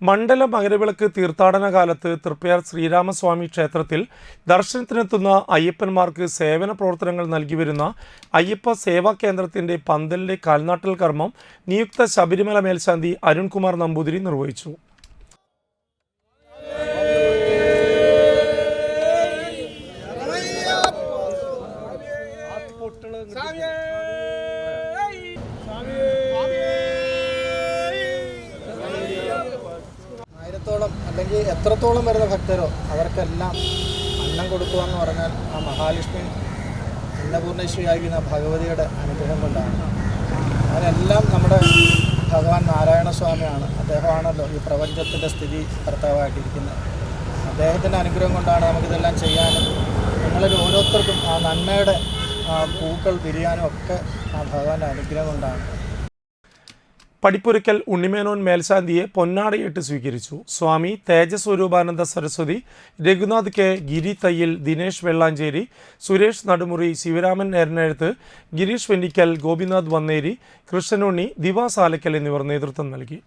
മണ്ഡല മകരവിളക്ക് തീർത്ഥാടന കാലത്ത് തൃപ്പയാർ ശ്രീരാമസ്വാമി ക്ഷേത്രത്തിൽ ദർശനത്തിനെത്തുന്ന അയ്യപ്പന്മാർക്ക് സേവന പ്രവർത്തനങ്ങൾ നൽകി വരുന്ന അയ്യപ്പ സേവാ കേന്ദ്രത്തിന്റെ പന്തലിന്റെ കാൽനാട്ടൽ കർമ്മം നിയുക്ത ശബരിമല മേൽശാന്തി അരുൺകുമാർ നമ്പൂതിരി നിർവഹിച്ചു. ആയിരത്തോളം അല്ലെങ്കിൽ എത്രത്തോളം വരുന്ന ഭക്തരോ അവർക്കെല്ലാം അന്നം കൊടുക്കുക എന്ന് പറഞ്ഞാൽ ആ മഹാലക്ഷ്മി അന്നപൂർണേശ്വരിയായിരിക്കുന്ന ഭഗവതിയുടെ അനുഗ്രഹം കൊണ്ടാണ്. അതിനെല്ലാം നമ്മുടെ ഭഗവാൻ നാരായണ സ്വാമിയാണ് അദ്ദേഹമാണല്ലോ ഈ പ്രപഞ്ചത്തിന്റെ സ്ഥിതി കർത്താവായിട്ടിരിക്കുന്നത്. അദ്ദേഹത്തിന്റെ അനുഗ്രഹം കൊണ്ടാണ് നമുക്കിതെല്ലാം ചെയ്യാനും നിങ്ങളിൽ ഓരോരുത്തർക്കും ആ നന്മയുടെ പൂക്കൾ വിരിയാനും ഒക്കെ ആ ഭഗവാന്റെ അനുഗ്രഹം കൊണ്ടാണ്. പടിപ്പുരയ്ക്കൽ ഉണ്ണിമേനോൻ മേൽശാന്തിയെ പൊന്നാടയിട്ട് സ്വീകരിച്ചു. സ്വാമി തേജസ്വരൂപാനന്ദ സരസ്വതി രഘുനാഥ് കെ ഗിരി തയ്യിൽ ദിനേശ് വെള്ളാഞ്ചേരി സുരേഷ് നടുമുറി ശിവരാമൻ നേരനെഴുത്ത് ഗിരീഷ് വെന്നിക്കൽ ഗോപിനാഥ് വന്നേരി കൃഷ്ണനുണ്ണി ദിവാസാലക്കൽ എന്നിവർ നേതൃത്വം നൽകി.